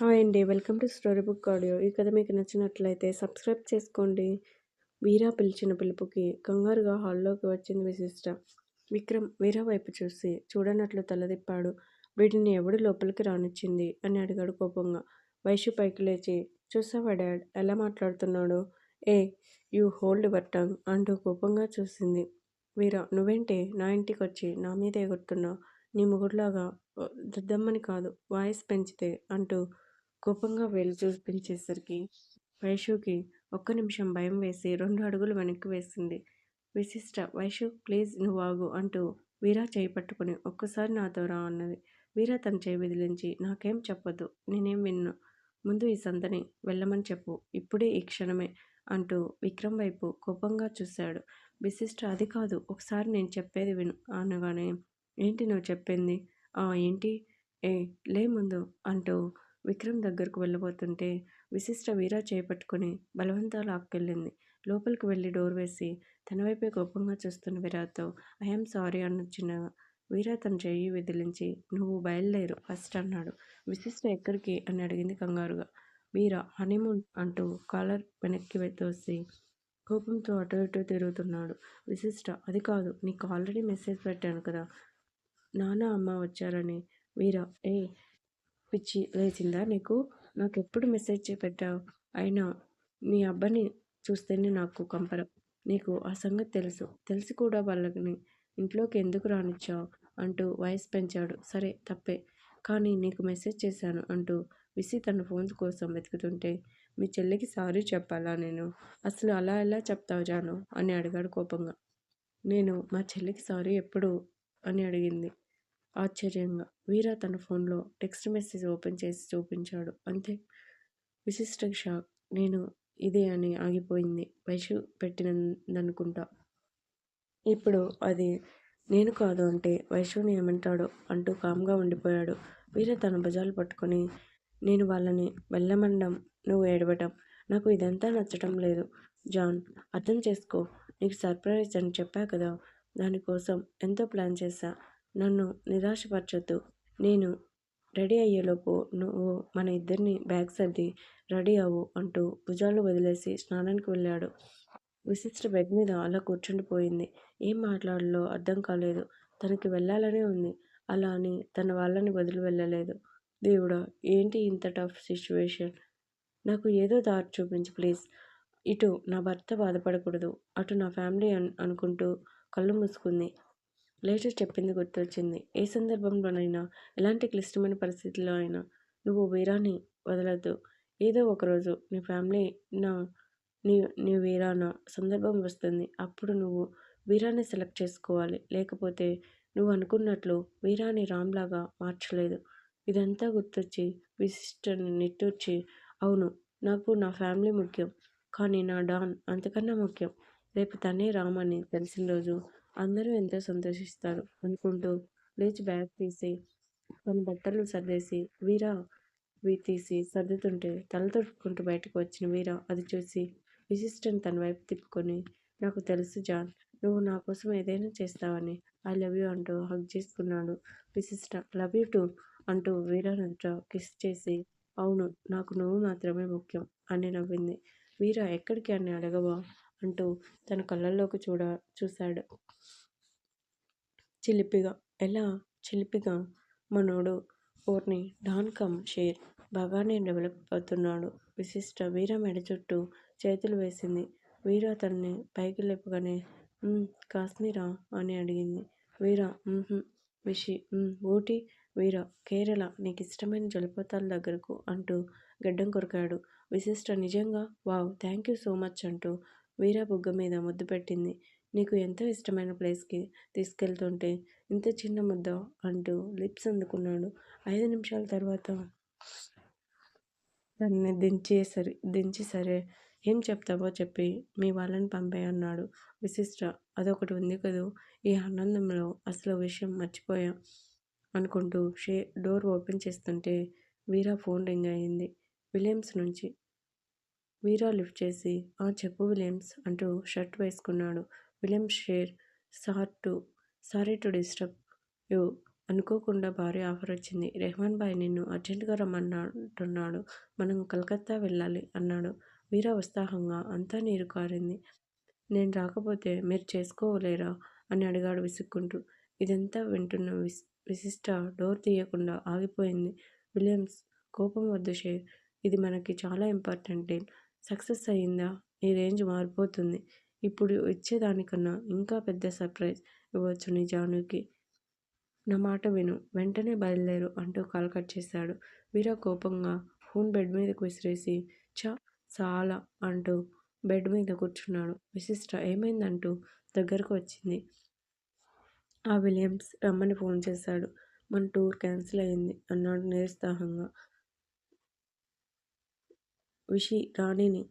Hi అండి. Welcome to story book audio. ఈ కథ మీకు నచ్చినట్లయితే సబ్స్క్రైబ్ చేసుకోండి. వీరా పిలిచిన పిలుపుకి కంగారుగా హాల్లోకి వచ్చింది విశిష్ట. విక్రమ్ వీరా వైపు చూసి చూడనట్లు తలదిప్పాడు. వీటిని ఎవడు లోపలికి రానిచ్చింది అని అడిగాడు కోపంగా. వైశ్యు పైకి లేచి చూసావా డాడ్ ఎలా మాట్లాడుతున్నాడు? Hey you hold your tongue అంటూ కోపంగా చూసింది. వీరా నువ్వేంటే? నా ఇంటికి వచ్చి నా మీద ఎగురుతున్నావు. నీ ముగుడులాగా దద్దమ్మని కాదు వాయిస్ పెంచితే అంటూ కోపంగా వేలు చూపించేసరికి వైషుకి ఒక్క నిమిషం భయం వేసి రెండు అడుగులు వెనక్కి వేసింది. విశిష్ట వైషు ప్లీజ్ నువ్వు ఆగు అంటూ వీరా చేయి పట్టుకుని ఒక్కసారి నాతో రా అన్నది. వీరా తన చేయి విదిలించి నాకేం చెప్పొద్దు నేనేం విన్ను. ముందు ఈ సంతని వెళ్ళమని చెప్పు ఇప్పుడే ఈ క్షణమే అంటూ విక్రమ్ వైపు కోపంగా చూశాడు. విశిష్ట అది కాదు ఒకసారి నేను చెప్పేది విను అనగానే ఏంటి నువ్వు చెప్పింది? ఆ ఏంటి? ఏ లే ముందు అంటూ విక్రమ్ దగ్గరకు వెళ్ళబోతుంటే విశిష్ట వీరా చేపట్టుకుని బలవంతా లాక్కెళ్ళింది లోపలికి వెళ్ళి డోర్ వేసి తన వైపే కోపంగా చూస్తున్న వీరాతో ఐఎమ్ సారీ అనొచ్చిన వీరా తన చెయ్యి విదిలించి నువ్వు బయలుదేరు ఫస్ట్ అన్నాడు. విశిష్ట ఎక్కడికి? అని అడిగింది కంగారుగా. వీరా హనీమూన్ అంటూ కాలర్ వెనక్కి తోసి కోపంతో అటు ఇటు తిరుగుతున్నాడు. విశిష్ట అది కాదు నీకు ఆల్రెడీ మెసేజ్ పెట్టాను కదా. నాన్న అమ్మ వచ్చారని. వీరా ఏ పిచ్చి లేచిందా నీకు? నాకు ఎప్పుడు మెసేజ్ పెట్టావు అయినా మీ అబ్బాని చూస్తేనే నాకు కంపర. నీకు ఆ సంగతి తెలుసు. తెలిసి కూడా వాళ్ళని ఇంట్లోకి ఎందుకు రానిచ్చావు? అంటూ వయసు పెంచాడు. సరే తప్పే. కానీ నీకు మెసేజ్ చేశాను అంటూ విసి తన ఫోన్ కోసం వెతుకుతుంటే మీ చెల్లికి సారీ చెప్పాలా నేను? అసలు అలా ఎలా చెప్తావు జాను? అని అడిగాడు కోపంగా. నేను మా చెల్లికి సారీ ఎప్పుడు? అని అడిగింది ఆశ్చర్యంగా. వీరా తన ఫోన్లో టెక్స్ట్ మెసేజ్ ఓపెన్ చేసి చూపించాడు. అంతే. విశిష్ట షాక్. నేను ఇదే అని ఆగిపోయింది. వైషు పెట్టినందనుకుంటా ఇప్పుడు అది నేను కాదు అంటే వైషుని ఏమంటాడో అంటూ కామ్గా ఉండిపోయాడు. వీర తన భుజాలు పట్టుకొని నేను వాళ్ళని వెళ్ళమండం నువ్వు ఏడవటం. నాకు ఇదంతా నచ్చటం లేదు. జాన్ అర్థం చేసుకో. నీకు సర్ప్రైజ్ అని చెప్పా కదా. దానికోసం ఎంతో ప్లాన్ చేశా. నన్ను నిరాశపరచొద్దు. నేను రెడీ అయ్యేలోపు నువ్వు మన ఇద్దరిని బ్యాగ్ సర్ది రెడీ అవ్వు అంటూ భుజాలు వదిలేసి స్నానానికి వెళ్ళాడు. విశిష్ట బెడ్ మీద అలా కూర్చుండిపోయింది ఏం మాట్లాడాలో అర్థం కాలేదు. తనకి వెళ్ళాలనే ఉంది. అలా అని తన వాళ్ళని వదిలి వెళ్ళలేదు. దేవుడా ఏంటి ఇంత టఫ్ సిచ్యువేషన్? నాకు ఏదో దారి చూపించి ప్లీజ్. ఇటు నా భర్త బాధపడకూడదు. అటు నా ఫ్యామిలీ అనుకుంటూ కళ్ళు మూసుకుంది. లేటర్ చెప్పింది గుర్తొచ్చింది. ఏ సందర్భంలోనైనా ఎలాంటి క్లిష్టమైన పరిస్థితుల్లో అయినా నువ్వు వీరాన్ని వదలద్దు. ఏదో ఒకరోజు నీ ఫ్యామిలీ నా నీ నీ వీరాన సందర్భం వస్తుంది. అప్పుడు నువ్వు వీరాన్ని సెలెక్ట్ చేసుకోవాలి. లేకపోతే నువ్వు అనుకున్నట్లు వీరాని రామ్లాగా మార్చలేదు. ఇదంతా గుర్తొచ్చి విశిష్టని నిట్టూర్చి అవును నాకు నా ఫ్యామిలీ ముఖ్యం. కానీ నా డాన్ అంతకన్నా ముఖ్యం. రేపు తనే రామని అని తెలిసిన రోజు అందరూ ఎంతో సంతోషిస్తారు అనుకుంటూ లేచి బ్యాగ్ తీసి తన బట్టలు సర్దేసి వీరా వీ తీసి సర్దుతుంటే తల తొడుక్కుంటూ బయటకు వచ్చిన వీర అది చూసి విశిష్టని తన వైపు తిప్పుకొని నాకు తెలుసు జాన్ నువ్వు నా కోసం ఏదైనా చేస్తావని ఐ లవ్ యూ అంటూ హగ్ చేసుకున్నాడు విశిష్ట. లవ్ యూ టూ అంటూ వీరానంట కిస్ చేసి అవును నాకు నువ్వు మాత్రమే ముఖ్యం అని నవ్వింది. వీర ఎక్కడికి అని అడగవా అంటూ తన కళ్ళల్లోకి చూడ చూశాడు. చిలిపిగా ఎలా చిలిపిగా మనోడు ఓర్ని డాన్ కమ్ షేర్ బాగానే డెవలప్ అవుతున్నాడు విశిష్ట వీర మెడ చుట్టూ చేతులు వేసింది. వీర అతన్ని పైకి లేపగానే కాశ్మీరా? అని అడిగింది. వీర విషి ఊటీ వీర కేరళ నీకు ఇష్టమైన జలపాతాల దగ్గరకు అంటూ గడ్డం కొరికాడు. విశిష్ట నిజంగా? Wow thank you so much అంటూ వీర బుగ్గ మీద ముద్దు పెట్టింది. నీకు ఎంతో ఇష్టమైన ప్లేస్కి తీసుకెళ్తుంటే ఇంత చిన్న ముద్ద అంటూ లిప్స్ అందుకున్నాడు. ఐదు నిమిషాల తర్వాత దాన్ని దించి సరి దించి సరే ఏం చెప్తావో చెప్పి మీ వాళ్ళని పంపే అన్నాడు విశిష్ట అదొకటి ఉంది కదూ ఈ ఆనందంలో అసలు విషయం మర్చిపోయా అనుకుంటూ షే డోర్ ఓపెన్ చేస్తుంటే వీరా ఫోన్ రింగ్ అయింది. విలియమ్స్ నుంచి వీరా లిఫ్ట్ చేసి ఆ చెప్పు విలియమ్స్ అంటూ షర్ట్ వేసుకున్నాడు. Williams share sir to sorry to disturb you అనుకోకుండా భారీ ఆఫర్ వచ్చింది. రెహమాన్ బాయ్ నిన్ను అర్జెంటుగా రమ్మన్నాడు మనం కలకత్తా వెళ్ళాలి అన్నాడు. వీర ఉత్సాహంగా అంతా నీరు కారింది. నేను రాకపోతే మీరు చేసుకోలేరా? అని అడిగాడు విసుక్కుంటూ. ఇదంతా వింటున్న విస్ విశిష్ట డోర్ తీయకుండా ఆగిపోయింది. విలియమ్స్ కోపం వద్దు షేర్. ఇది మనకి చాలా ఇంపార్టెంట్. సక్సెస్ అయ్యిందా? నీ రేంజ్ మారిపోతుంది. ఇప్పుడు ఇచ్చేదానికన్నా ఇంకా పెద్ద సర్ప్రైజ్ ఇవ్వచ్చు నీ జానుకి నా మాట విను. వెంటనే బయలుదేరు అంటూ కాల్ కట్ చేశాడు. వీర కోపంగా ఫోన్ బెడ్ మీదకు విసిరేసి చ చాలా అంటూ బెడ్ మీద కూర్చున్నాడు. విశిష్ట ఏమైందంటూ దగ్గరకు వచ్చింది. ఆ విలియమ్స్ రమ్మని ఫోన్ చేశాడు. మన టూర్ క్యాన్సిల్ అయింది అన్నాడు నిరుత్సాహంగా. విషి రాణిని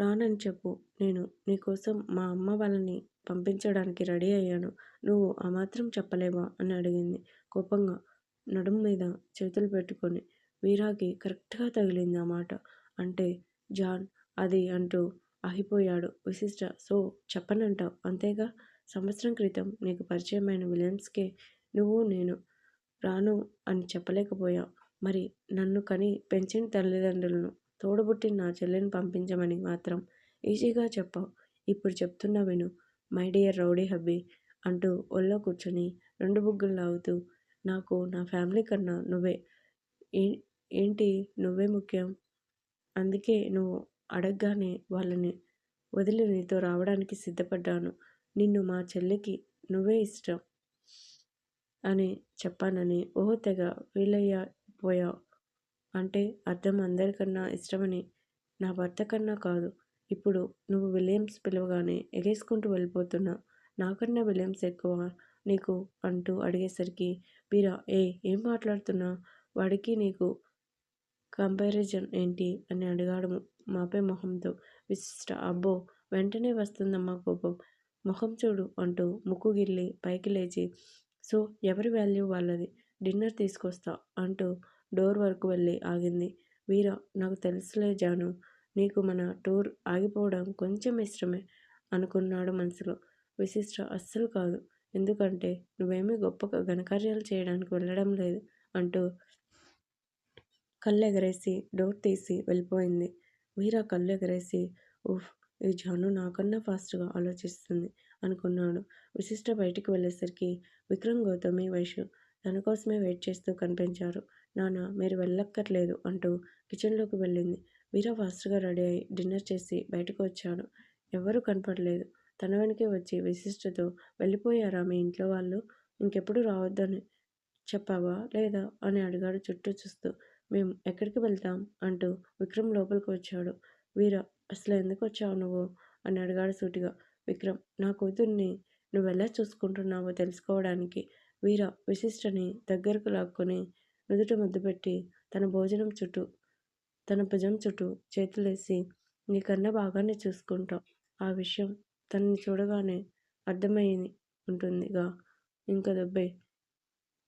రానని చెప్పు. నేను నీకోసం మా అమ్మ వాళ్ళని పంపించడానికి రెడీ అయ్యాను. నువ్వు ఆ మాత్రం చెప్పలేవా? అని అడిగింది. కోపంగా నడుము మీద చేతులు పెట్టుకొని వీరాకి కరెక్ట్గా తగిలింది ఆ మాట. అంటే జాన్ అది అంటూ ఆగిపోయాడు. విశిష్ట సో చెప్పనంటావు. అంతేగా? సంవత్సరం క్రితం నీకు పరిచయమైన విలియమ్స్కే నువ్వు నేను రాను అని చెప్పలేకపోయావు మరి నన్ను కని పెంచిన తల్లిదండ్రులను తోడబుట్టిన నా చెల్లెని పంపించమని మాత్రం ఈజీగా చెప్పావు. ఇప్పుడు చెప్తున్నా విను మై డియర్ రౌడీ హబ్బీ అంటూ ఒళ్ళో కూర్చొని రెండు బుగ్గులు లాగుతూ నాకు నా ఫ్యామిలీ కన్నా నువ్వే ఏ ఏంటి నువ్వే ముఖ్యం? అందుకే నువ్వు అడగగానే వాళ్ళని వదిలి నీతో రావడానికి సిద్ధపడ్డాను. నిన్ను మా చెల్లికి నువ్వే ఇష్టం అని చెప్పానని ఓ తెగ పోయావు అంటే అర్థం అందరికన్నా ఇష్టమని నా భర్త కన్నా కాదు. ఇప్పుడు నువ్వు విలియమ్స్ పిలవగానే ఎగేసుకుంటూ వెళ్ళిపోతున్నా. నాకన్నా విలియమ్స్ ఎక్కువ నీకు అంటూ అడిగేసరికి బీరా ఏ ఏం మాట్లాడుతున్నా? వాడికి నీకు కంపారిజన్ ఏంటి? అని అడిగాడు మాపే మొహంతో. విశిష్ట అబ్బో వెంటనే వస్తుందమ్మా కోపం. మొహం చూడు అంటూ ముక్కు గిల్లి పైకి లేచి సో ఎవరి వాల్యూ వాళ్ళది? డిన్నర్ తీసుకొస్తా అంటూ డోర్ వరకు వెళ్ళి ఆగింది. వీరా నాకు తెలుసులే జాను నీకు మన టూర్ ఆగిపోవడం కొంచెం ఇష్టమే అనుకున్నాడు మనసులో. విశిష్ట అస్సలు కాదు. ఎందుకంటే నువ్వేమీ గొప్ప ఘనకార్యాలు చేయడానికి వెళ్ళడం లేదు అంటూ కళ్ళు ఎగరేసి డోర్ తీసి వెళ్ళిపోయింది. వీరా కళ్ళు ఎగరేసి ఉఫ్ ఈ జాను నాకన్నా ఫాస్ట్గా ఆలోచిస్తుంది అనుకున్నాడు. విశిష్ట బయటికి వెళ్ళేసరికి విక్రమ్ గౌతమి వైషు తన కోసమే వెయిట్ చేస్తూ కనిపించారు. నాన్న మీరు వెళ్ళక్కర్లేదు అంటూ కిచెన్లోకి వెళ్ళింది. వీరా ఫాస్ట్గా రెడీ అయి డిన్నర్ చేసి బయటకు వచ్చాడు. ఎవరూ కనపడలేదు. తన వెనకే వచ్చి విశిష్టతో వెళ్ళిపోయారా మీ ఇంట్లో వాళ్ళు? ఇంకెప్పుడు రావద్దని చెప్పావా లేదా? అని అడిగాడు చుట్టూ చూస్తూ. మేము ఎక్కడికి వెళ్తాం? అంటూ విక్రమ్ లోపలికి వచ్చాడు. వీర అసలు ఎందుకు వచ్చావు నువ్వు? అని అడిగాడు సూటిగా. విక్రమ్ నా కూతుర్ని నువ్వు ఎలా చూసుకుంటున్నావో తెలుసుకోవడానికి. వీర విశిష్టని దగ్గరకు లాక్కొని నుదుట ముద్దు పెట్టి తన భోజనం చుట్టూ తన భుజం చుట్టూ చేతులేసి నీ కన్నా బాగానే చూసుకుంటాం ఆ విషయం తనని చూడగానే అర్థమయ్యింది ఉంటుందిగా. ఇంకా దెబ్బే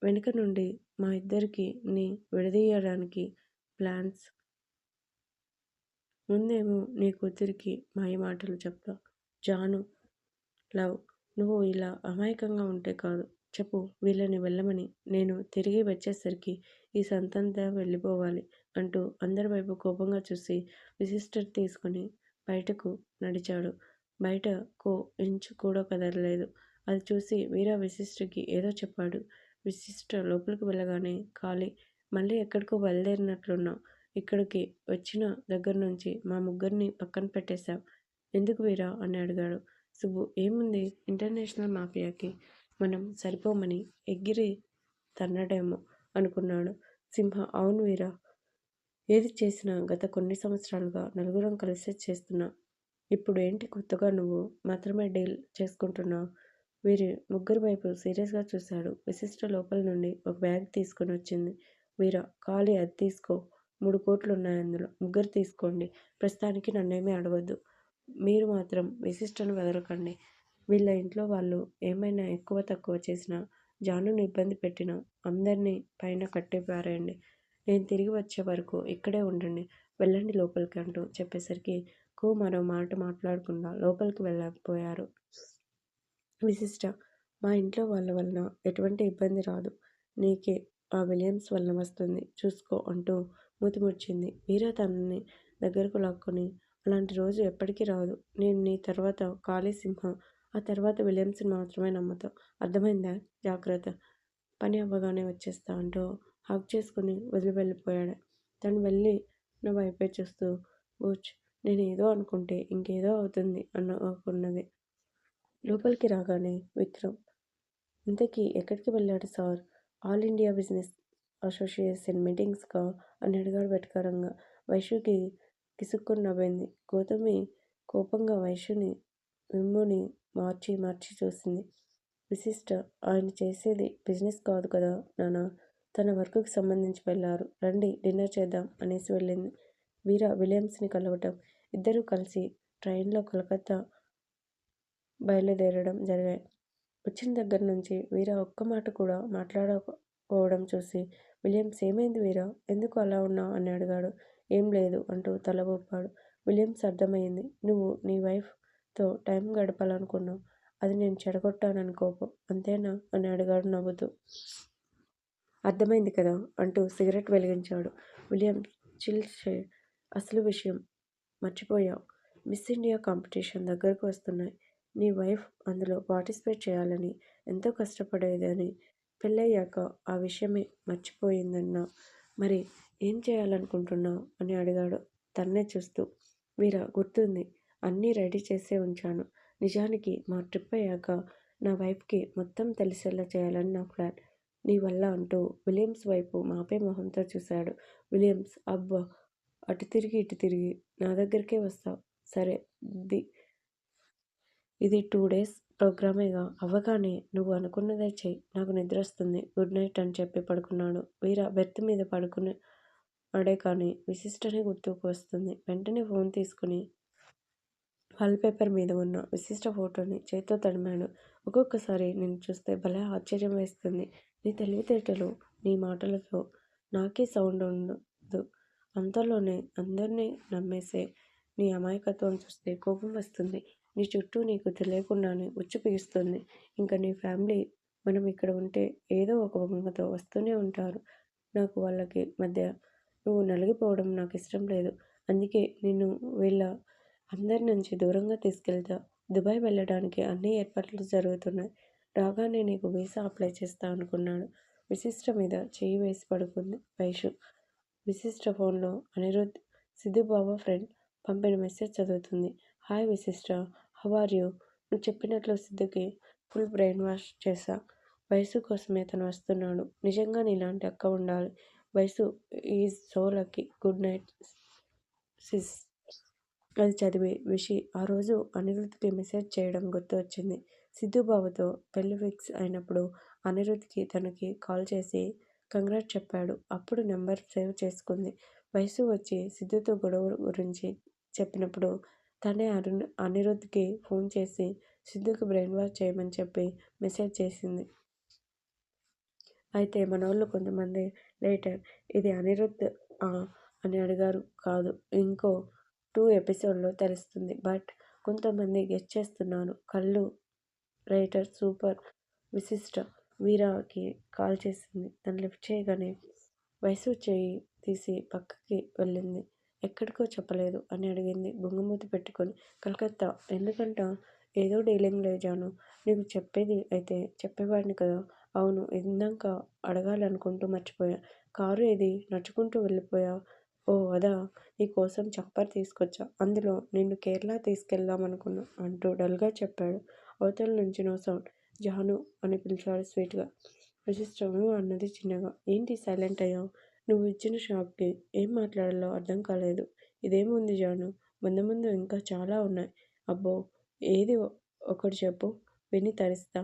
వెనుక నుండి మా ఇద్దరికి నీ విడదీయడానికి ప్లాన్స్. ముందేమో నీ కూతురికి మాయ మాటలు చెప్తా జాను లవ్ నువ్వు ఇలా అమాయకంగా ఉంటే కాదు. చెప్పు వీళ్ళని వెళ్ళమని. నేను తిరిగి వచ్చేసరికి ఈ సంతంతా వెళ్ళిపోవాలి అంటూ అందరి వైపు కోపంగా చూసి విశిష్ట తీసుకుని బయటకు నడిచాడు. బయట కో ఇంచు కూడా కదలలేదు. అది చూసి వీరా విశిష్టకి ఏదో చెప్పాడు. విశిష్ట లోపలికి వెళ్ళగానే ఖాళీ మళ్ళీ ఎక్కడికో బయలుదేరినట్లున్నావు. ఇక్కడికి వచ్చిన దగ్గర నుంచి మా ముగ్గురిని పక్కన పెట్టేశాం ఎందుకు వీరా? అని అడిగాడు. సుబ్బు ఏముంది? ఇంటర్నేషనల్ మాఫియాకి మనం సరిపోమని ఎగిరి తన్నడేమో అనుకున్నాడు సింహ. అవును వీరా ఏది చేసినా గత కొన్ని సంవత్సరాలుగా నలుగురం కలిసి చేస్తున్నా. ఇప్పుడు ఏంటి కొత్తగా నువ్వు మాత్రమే డీల్ చేసుకుంటున్నావు? వీరి ముగ్గురు వైపు సీరియస్గా చూశాడు. విశిష్ట లోపల నుండి ఒక బ్యాగ్ తీసుకొని వచ్చింది. వీర ఖాళీ అది తీసుకో. మూడు కోట్లు ఉన్నాయి అందులో. ముగ్గురు తీసుకోండి. ప్రస్తుతానికి నన్నేమీ అడగద్దు. మీరు మాత్రం విశిష్టను వదలకండి వీళ్ళ ఇంట్లో వాళ్ళు ఏమైనా ఎక్కువ తక్కువ చేసినా జానుని ఇబ్బంది పెట్టినా అందరినీ పైన కట్టే పారేయండి నేను తిరిగి వచ్చే వరకు ఇక్కడే ఉండండి వెళ్ళండి లోపలికి అంటూ చెప్పేసరికి కో మరో మాట మాట్లాడకుండా లోపలికి వెళ్ళకపోయారు విశిష్ట మా ఇంట్లో వాళ్ళ వలన ఎటువంటి ఇబ్బంది రాదు నీకే ఆ విలియమ్స్ వలన వస్తుంది చూసుకో అంటూ మూతిముడిచింది. వీరా తనని దగ్గరకు లాక్కొని అలాంటి రోజు ఎప్పటికీ రాదు. నేను నీ తర్వాత ఖాళీ ఆ తర్వాత విలియమ్స్ని మాత్రమే నమ్ముతాం అర్థమైందా? జాగ్రత్త. పని అవ్వగానే వచ్చేస్తా అంటూ హక్ చేసుకుని వదిలి వెళ్ళిపోయాడు. తను వెళ్ళి నా వైపే చూస్తూ బూచ్ నేను ఏదో అనుకుంటే ఇంకేదో అవుతుంది అనుకున్నది. లోపలికి రాగానే విక్రమ్ ఇంతకీ ఎక్కడికి వెళ్ళాడు sir? All India business association మీటింగ్స్గా అని అడిగాడు వెటకారంగా. వైషుకి కిసుక్కున నవ్వింది. గౌతమి కోపంగా వైషుని విమ్ముని మార్చి మార్చి చూసింది. విశిష్ట ఆయన చేసేది బిజినెస్ కాదు కదా నానా తన వర్క్కి సంబంధించి వెళ్ళారు. రండి డిన్నర్ చేద్దాం అనేసి వెళ్ళింది. వీర విలియమ్స్ని కలవటం, ఇద్దరూ కలిసి ట్రైన్లో కలకత్తా బయలుదేరడం జరిగాయి. వచ్చిన దగ్గర నుంచి వీర ఒక్క మాట కూడా మాట్లాడకపోవడం చూసి విలియమ్స్ ఏమైంది వీరా? ఎందుకు అలా ఉన్నావు అని అడిగాడు. ఏం లేదు అంటూ తల ఊపాడు. విలియమ్స్ అర్థమైంది నువ్వు నీ వైఫ్ ఫ్రెండ్స్తో టైం గడపాలనుకున్నావు అది నేను చెడగొట్టానని కోపం. అంతేనా? అని అడిగాడు నవ్వుతూ. అర్థమైంది కదా అంటూ సిగరెట్ వెలిగించాడు. విలియం చిల్సే అసలు విషయం మర్చిపోయావు మిస్ ఇండియా కాంపిటీషన్ దగ్గరకు వస్తున్నాయి. నీ వైఫ్ అందులో పార్టిసిపేట్ చేయాలని ఎంతో కష్టపడేదని పెళ్ళయ్యాక ఆ విషయమే మర్చిపోయిందన్నా మరి ఏం చేయాలనుకుంటున్నావు అని అడిగాడు తన్నే చూస్తూ. వీర గుర్తుంది. అన్నీ రెడీ చేసే ఉంచాను. నిజానికి మా ట్రిప్ అయ్యాక నా వైఫ్కి మొత్తం తెలిసేలా చేయాలని నా ప్లాన్. నీ వల్ల అంటూ విలియమ్స్ వైపు మాపే మొహంతో చూశాడు. విలియమ్స్ అబ్బా అటు తిరిగి ఇటు తిరిగి నా దగ్గరికే వస్తావు సరే ది ఇది టూ డేస్ ప్రోగ్రామేగా అవ్వగానే నువ్వు అనుకున్నదే చెయ్యి నాకు నిద్ర వస్తుంది గుడ్ నైట్ అని చెప్పి పడుకున్నాడు. వీర బెర్త్ మీద పడుకున్నాడే కానీ విశిష్టనే గుర్తుకు వస్తుంది. వెంటనే ఫోన్ తీసుకుని వాల్ పేపర్ మీద ఉన్న విశిష్ట ఫోటోని చేత్తో తడిమాడు. ఒక్కొక్కసారి నిన్ను చూస్తే భలే ఆశ్చర్యం వేస్తుంది. నీ తెలివితేటలు, నీ మాటలతో నాకే సౌండ్ ఉండదు. అంతలోనే అందర్నీ నమ్మేసే నీ అమాయకత్వం చూస్తే కోపం వస్తుంది. నీ చుట్టూ నీకు తెలియకుండానే ఉచ్చు బిగుస్తుంది. ఇంక నీ ఫ్యామిలీ మనం ఇక్కడ ఉంటే ఏదో ఒక వంకతో వస్తూనే ఉంటారు. నాకు వాళ్ళకి మధ్య నువ్వు నలిగిపోవడం నాకిష్టం లేదు. అందుకే నిన్ను వీళ్ళ అందరి నుంచి దూరంగా తీసుకెళ్తా. దుబాయ్ వెళ్ళడానికి అన్ని ఏర్పాట్లు జరుగుతున్నాయి. రాగానే నీకు వీసా అప్లై చేస్తా అనుకున్నాడు. విశిష్ట మీద చెయ్యి వేసి పడుకుంది వైషు. విశిష్ట ఫోన్లో అనిరుధ్ బాబా ఫ్రెండ్ పంపిన మెసేజ్ చదువుతుంది. Hi Vishishta how are you? నువ్వు చెప్పినట్లు సిద్ధుకి ఫుల్ బ్రెయిన్ వాష్ చేశా. వయసు కోసమే తను వస్తున్నాడు. నిజంగా నీలాంటి అక్క ఉండాలి. వయసు is so lucky. Good night sis. అది చదివి విషి ఆ రోజు అనిరుద్ధ్కి మెసేజ్ చేయడం గుర్తు వచ్చింది. సిద్ధూబావతో పెళ్ళి ఫిక్స్ అయినప్పుడు అనిరుద్ధ్కి తనకి కాల్ చేసి కంగ్రాట్ చెప్పాడు. అప్పుడు నెంబర్ సేవ్ చేసుకుంది. వయసు వచ్చి సిద్ధుతో గొడవ గురించి చెప్పినప్పుడు తనే అరుణ్ అనిరుద్ధ్కి ఫోన్ చేసి సిద్ధుకి బ్రెయిన్ వాష్ చేయమని చెప్పి మెసేజ్ చేసింది. అయితే మనోళ్ళు కొంతమంది లేటర్ ఇది అనిరుద్ధ్ అని అడిగారు కాదు. ఇంకో టూ ఎపిసోడ్లో తెలుస్తుంది. బట్ కొంతమంది గెస్ చేస్తున్నారు. కళ్ళు రైటర్ సూపర్ విశిష్ట వీరాకి కాల్ చేసింది. తను లిఫ్ట్ చేయగానే వయసు చెయ్యి తీసి పక్కకి వెళ్ళింది. ఎక్కడికో చెప్పలేదు అని అడిగింది బుంగమూతి పెట్టుకుని. కలకత్తా. ఎందుకంట? ఏదో డీలింగ్ లేజాను నీకు చెప్పేది అయితే చెప్పేవాడ్ని కదా. అవును ఇందాక అడగాలనుకుంటూ మర్చిపోయా. కారు ఏది నడుచుకుంటూ వెళ్ళిపోయా ఓ అదా! నీ కోసం తీసుకొచ్చా. అందులో నిన్ను కేరళ తీసుకెళదామనుకున్నా అంటూ డల్గా చెప్పాడు. అవతల నుంచి నో సౌండ్. జానూ అని పిలిచాడు స్వీట్గా. అన్నది చిన్నగా. ఏంటి సైలెంట్ అయ్యావ్? నువ్వు ఇచ్చిన షాక్కి ఏం మాట్లాడాలో అర్థం కాలేదు. ఇదేముంది జానూ? ముందు ముందు ఇంకా చాలా ఉన్నాయి. అబ్బో ఏది ఒకటి చెప్పు. విని తరిస్తా.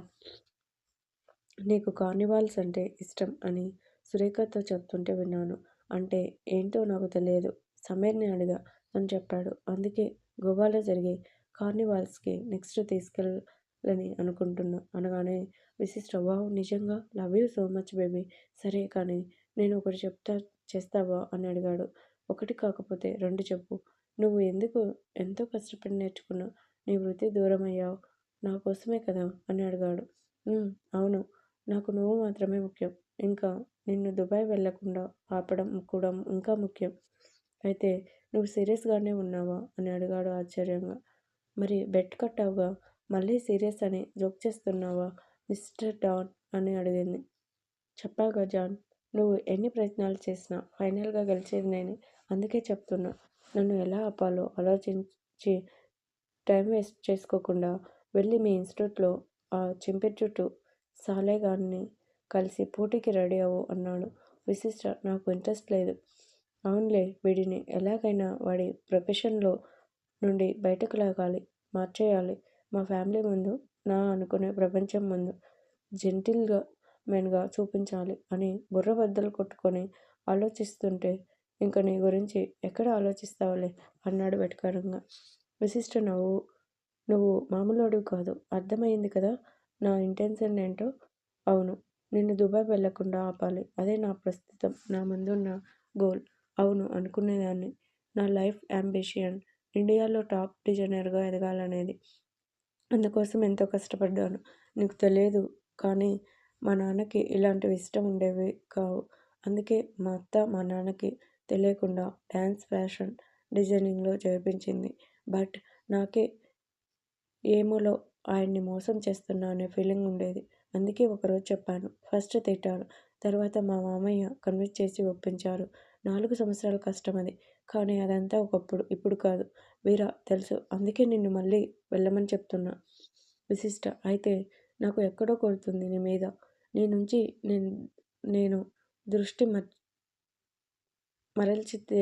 నీకు కార్నివాల్స్ అంటే ఇష్టం అని సురేఖతో చెప్తుంటే విన్నాను. అంటే ఏంటో నాకు తెలియదు. సమీర్ని అడిగా. అని చెప్పాడు. అందుకే గోవాలో జరిగే కార్నివాల్స్కి నెక్స్ట్ తీసుకెళ్ళాలని అనుకుంటున్నా అనగానే విశిష్ట వావ్ నిజంగా? Love you so much baby. సరే కానీ నేను ఒకటి చెప్తా చేస్తావా? అని అడిగాడు. ఒకటి కాకపోతే రెండు చెప్పు. నువ్వు ఎందుకు ఎంతో కష్టపడి నేర్చుకున్నా నీ వృత్తి దూరమయ్యావ్? నా కోసమే కదా? అని అడిగాడు. అవును. నాకు నువ్వు మాత్రమే ముఖ్యం. ఇంకా నిన్ను దుబాయ్ వెళ్ళకుండా ఆపడం కూడా ఇంకా ముఖ్యం. అయితే నువ్వు సీరియస్గానే ఉన్నావా? అని అడిగాడు ఆశ్చర్యంగా. మరి బెట్ కట్టావుగా? మళ్ళీ సీరియస్ అని జోక్ చేస్తున్నావా? మిస్టర్ డాన్ అని అడిగింది. చెప్పాగా జాన్ నువ్వు ఎన్ని ప్రయత్నాలు చేసినా ఫైనల్గా గెలిచేది నేను. అందుకే చెప్తున్నా నన్ను ఎలా ఆపాలో ఆలోచించి టైం వేస్ట్ చేసుకోకుండా వెళ్ళి మీ ఇన్స్టిట్యూట్లో ఆ చింపిచుట్టు సాలేగాన్ని కలిసి పోటీకి రెడీ అవ్వు అన్నాడు. విశిష్ట నాకు ఇంట్రెస్ట్ లేదు. అవునులే వీడిని ఎలాగైనా వాడి ప్రొఫెషన్లో నుండి బయటకు లాగాలి మార్చేయాలి. మా ఫ్యామిలీ ముందు నా అనుకునే ప్రపంచం ముందు జెంటిల్గా మెన్గా చూపించాలి అని బుర్ర బద్దలు కొట్టుకొని ఆలోచిస్తుంటే ఇంక నీ గురించి ఎక్కడ ఆలోచిస్తావులే అన్నాడు వెటకారంగా. విశిష్ట నవ్వు నువ్వు మామూలుడు కాదు. అర్థమైంది కదా నా ఇంటెన్షన్ ఏంటో? అవును. నిన్ను దుబాయ్ వెళ్ళకుండా ఆపాలి. అదే నా ప్రస్తుతం నా ముందున్న గోల్. అవును అనుకునేదాన్ని. నా లైఫ్ అంబిషన్. ఇండియాలో టాప్ డిజైనర్గా ఎదగాలనేది. అందుకోసం ఎంతో కష్టపడ్డాను. నీకు తెలియదు కానీ మా నాన్నకి ఇలాంటివి ఇష్టం ఉండేవి కావు. అందుకే మా అత్త మా నాన్నకి తెలియకుండా డ్యాన్స్ ఫ్యాషన్ డిజైనింగ్లో చేర్పించింది. బట్ నాకే ఏమోలో ఆయన్ని మోసం చేస్తున్నా అనే ఫీలింగ్ ఉండేది. అందుకే ఒకరోజు చెప్పాను. ఫస్ట్ తిట్టాను. తర్వాత మా మామయ్య కన్విన్స్ చేసి ఒప్పించారు. నాలుగు సంవత్సరాల కష్టం అది కానీ అదంతా ఒకప్పుడు. ఇప్పుడు కాదు. వీరా తెలుసు. అందుకే నిన్ను మళ్ళీ వెళ్ళమని చెప్తున్నా. విశిష్ట. అయితే నాకు ఎక్కడో కొడుతుంది నీ మీద. నీ నుంచి నేను నేను దృష్టి మర్ మరల్చితే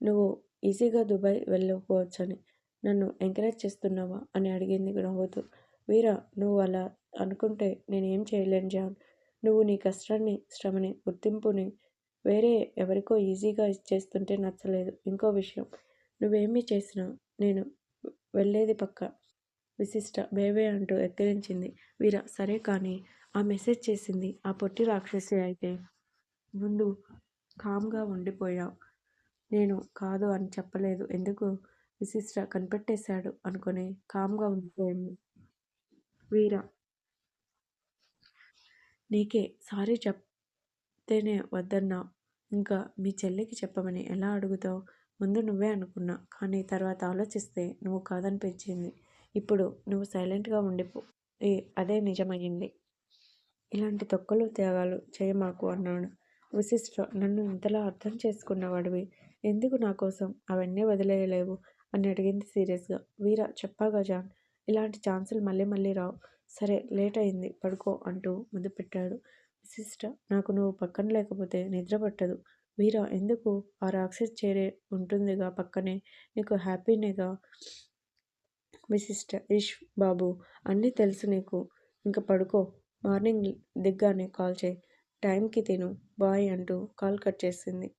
నువ్వు ఈజీగా దుబాయ్ వెళ్ళకపోవచ్చని నన్ను ఎంకరేజ్ చేస్తున్నావా అని అడిగింది నవ్వుతూ. వీరా నువ్వు అలా అనుకుంటే నేనేం చేయలేను జాన్. నువ్వు నీ కష్టాన్ని శ్రమని గుర్తింపుని వేరే ఎవరికో ఈజీగా ఇచ్చేస్తుంటే నచ్చలేదు. ఇంకో విషయం నువ్వేమీ చేసినా నేను వెళ్ళేది పక్క. విశిష్ట బేబే అంటూ ఎక్కిరించింది వీర సరే కానీ ఆ మెసేజ్ చేసింది ఆ పొట్టి రాక్షసి అయితే. ముందు కామ్గా ఉండిపోయావు. నేను కాదు అని చెప్పలేదు. ఎందుకు? విశిష్ట కనిపెట్టేశాడు అనుకుని కామ్గా ఉండిపోయింది. వీర నీకే సారీ చెప్తేనే వద్దన్నా. ఇంకా మీ చెల్లికి చెప్పమని ఎలా అడుగుతావు? ముందు నువ్వే అనుకున్నా. కానీ తర్వాత ఆలోచిస్తే నువ్వు కాదనిపించింది. ఇప్పుడు నువ్వు సైలెంట్గా ఉండిపో. అదే నిజమయ్యింది. ఇలాంటి తొక్కలు త్యాగాలు చేయమాకు అన్నాడు. విశిష్ట నన్ను ఇంతలా అర్థం చేసుకున్నవాడివి ఎందుకు నా కోసం అవన్నీ వదిలేయలేవు? అని అడిగింది సీరియస్గా. వీర చెప్పాగా జాన్. ఇలాంటి ఛాన్సులు మళ్ళీ మళ్ళీ రావు. సరే లేట్ అయింది పడుకో అంటూ ముద్దు పెట్టాడు. విశిష్ట నాకు నువ్వు పక్కన లేకపోతే నిద్ర పట్టదు. వీరా ఎందుకు? ఆ రాక్షస్ చేరే ఉంటుందిగా పక్కనే. నీకు హ్యాపీనేగా? విశిష్ట ఇష్ బాబు అన్నీ తెలుసు నీకు. ఇంకా పడుకో. మార్నింగ్ దిగ్గానే కాల్ చేయి. టైంకి తిను. బాయ్ అంటూ కాల్ కట్ చేసింది.